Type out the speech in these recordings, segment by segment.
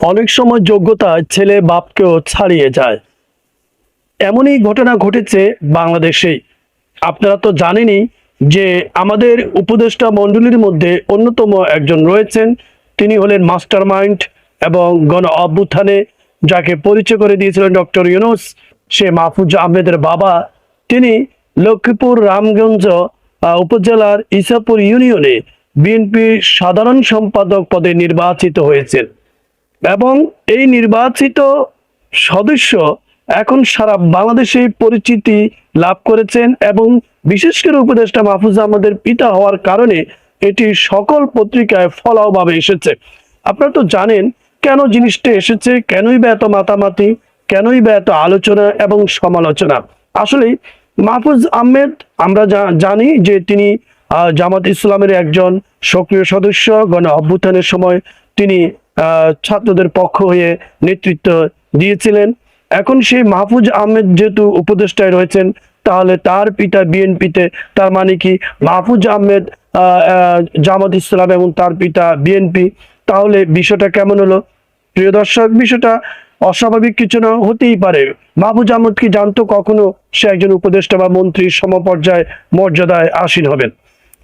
অনেক সময় যোগ্যতা ছেলে বাপকেও ছাড়িয়ে যায়। এমনই ঘটনা ঘটেছে বাংলাদেশেই। আপনারা তো জানেনই যে আমাদের উপদেষ্টা মণ্ডলীর মধ্যে অন্যতম একজন রয়েছেন। তিনি হলেন মাস্টার মাইন্ড এবং গণ অভ্যুত্থানে যাকে পরিচয় করে দিয়েছিলেন ডক্টর ইউনুস, সে মাহফুজ আহমেদের বাবা। তিনি লক্ষ্মীপুর রামগঞ্জ উপজেলার ইসাপুর ইউনিয়নে বিএনপির সাধারণ সম্পাদক পদে নির্বাচিত হয়েছেন। এবং এই নির্বাচিত সদস্য এখন সারা বাংলাদেশে পরিচিতি লাভ করেছেন এবং বিশেষ করে উপদেষ্টা মাহফুজ আহমদের পিতা হওয়ার কারণে এটি সকল পত্রিকায় ফলাওভাবে এসেছে। আপনারা তো জানেন কেন জিনিসটা এসেছে, কেনই বা এত মাতামাতি, কেনই বা এত আলোচনা এবং সমালোচনা। আসলে মাহফুজ আহমেদ, আমরা জানি যে তিনি জামাত ইসলামের একজন সক্রিয় সদস্য, গণ অভ্যুত্থানের সময় তিনি ছাত্রদের পক্ষ হয়ে নেতৃত্ব দিয়েছিলেন। এখন সেই মাহফুজ আহমেদ যেহেতু উপদেষ্টায় রয়েছেন তাহলে তার পিতা বিএনপিতে তার মানে কি মাহফুজ আহমেদ আহ, আহ, জামাত ইসলাম এবং তার পিতা বিএনপি। তাহলে বিষয়টা কেমন হলো? প্রিয় দর্শক বিষয়টা অস্বাভাবিক কিছু না হতেই পারে। মাহফুজ আহমদ কি জানতো কখনো সে একজন উপদেষ্টা বা মন্ত্রীর সমপর্যায় মর্যাদায় আসীন হবেন?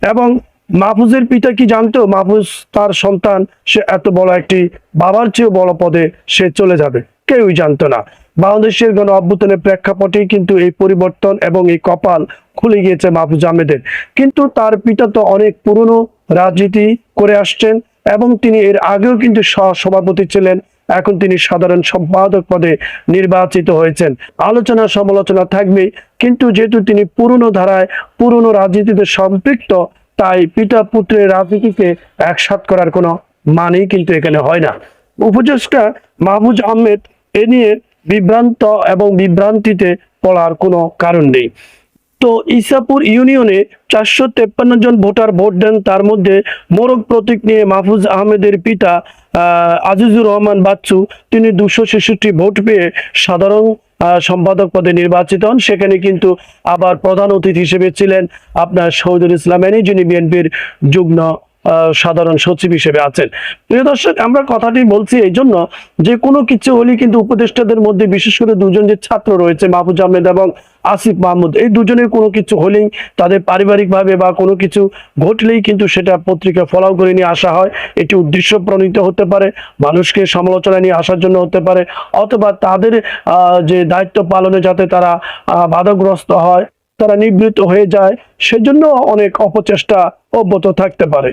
এবং মাহফুজের পিতা কি জানতো? মাহফুজ তার সন্তান, সে এত বড় একটি বাবার চেয়েও বড় পদে সে চলে যাবে। কেউই জানতো না। বাংলাদেশের গণ অভ্যুত্থানের প্রেক্ষাপটেই কিন্তু এই পরিবর্তন এবং এই কপাল খুলে গিয়েছে মাহফুজ আহমেদের। কিন্তু তার পিতা তো অনেক পুরনো রাজনীতি করে আসছেন এবং তিনি এর আগেও কিন্তু সভাপতি ছিলেন। এখন তিনি সাধারণ সম্পাদক পদে নির্বাচিত হয়েছেন। আলোচনা সমালোচনা থাকবে কিন্তু যেহেতু তিনি পুরনো ধারায় পুরনো রাজনীতিতে সম্পৃক্ত তাই পিতা পুত্রের রাজনীতিকে একসাথ করার কোনো মানেই কিন্তু এখানে হয় না। উপদেষ্টা মাহফুজ আহমেদ এ নিয়ে বিভ্রান্ত এবং বিভ্রান্তিতে পড়ার কোনো কারণ নেই। তো ইসাপুর ইউনিয়নে চারশো জন ভোটার ভোট দেন, তার মধ্যে মোরগ প্রতীক নিয়ে মাহফুজ আহমেদের পিতা আজিজুর রহমান বাচ্চু, তিনি দুশো ভোট পেয়ে সাধারণ সম্পাদক পদে নির্বাচিত হন। সেখানে কিন্তু আবার প্রধান অতিথি হিসেবে ছিলেন আপনার শহীদুল ইসলাম যিনি বিএনপির যুগ্ম সাধারণ সচিব হিসেবে আছেন। প্রিয় দর্শক, আমরা কথাটি বলছি এই জন্য যে কোনো কিছু হলেই কিন্তু উপদেষ্টাদের মধ্যে বিশেষ করে দুজন যে ছাত্র রয়েছে, মাহফুজ আহমেদ এবং আসিফ মাহমুদ, এই দুজনের কোনো কিছু হলেই তাদের পারিবারিকভাবে বা কোনো কিছু ঘটলেই কিন্তু সেটা পত্রিকা ফলাও করে নিয়ে আসা হয়। এটি উদ্দেশ্য প্রণীত হতে পারে, মানুষকে সমালোচনা নিয়ে আসার জন্য হতে পারে, অথবা তাদের যে দায়িত্ব পালনে যাতে তারা বাধাগ্রস্ত হয়, তারা নিবৃত্ত হয়ে যায়, সেজন্য অনেক অপচেষ্টা অব্যাহত থাকতে পারে।